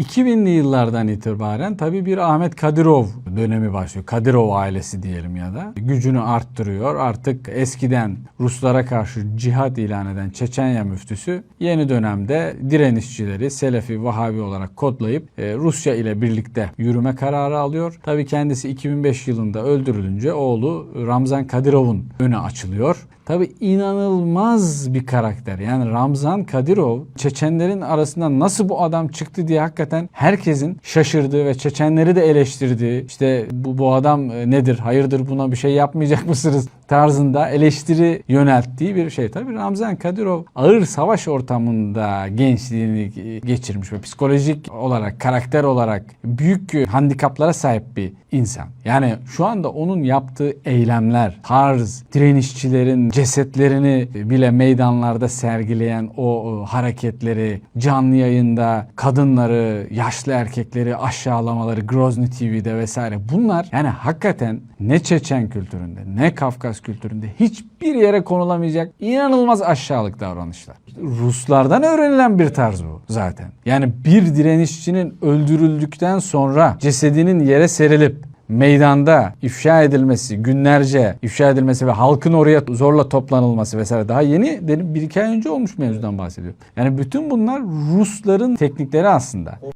2000'li yıllardan itibaren tabii bir Ahmet Kadirov dönemi başlıyor. Kadirov ailesi diyelim ya da. Gücünü arttırıyor. Artık eskiden Ruslara karşı cihat ilan eden Çeçenya müftüsü yeni dönemde direnişçileri Selefi, Vahabi olarak kodlayıp e, Rusya ile birlikte yürüme kararı alıyor. Tabii kendisi 2005 yılında öldürülünce oğlu Ramzan Kadirov'un önü açılıyor. Tabii inanılmaz bir karakter. Yani Ramzan Kadirov Çeçenlerin arasından nasıl bu adam çıktı diye hakikaten herkesin şaşırdığı ve Çeçenleri de eleştirdiği işte bu, bu adam e, nedir hayırdır buna bir şey yapmayacak mısınız tarzında eleştiri yönelttiği bir şey. Tabii Ramzan Kadirov ağır savaş ortamında gençliğini geçirmiş ve psikolojik olarak, karakter olarak büyük handikaplara sahip bir insan. Yani şu anda onun yaptığı eylemler, tarz, direnişçilerin cesetlerini bile meydanlarda sergileyen o hareketleri, canlı yayında kadınları, yaşlı erkekleri aşağılamaları Grozny TV'de vesaire bunlar yani hakikaten ne Çeçen kültüründe ne Kafkas kültüründe hiçbir yere konulamayacak inanılmaz aşağılık davranışlar. Ruslardan öğrenilen bir tarz bu zaten. Yani bir direnişçinin öldürüldükten sonra cesedinin yere serilip meydanda ifşa edilmesi, günlerce ifşa edilmesi ve halkın oraya zorla toplanılması vesaire daha yeni bir iki ay önce olmuş mevzudan bahsediyorum. Yani bütün bunlar Rusların teknikleri aslında.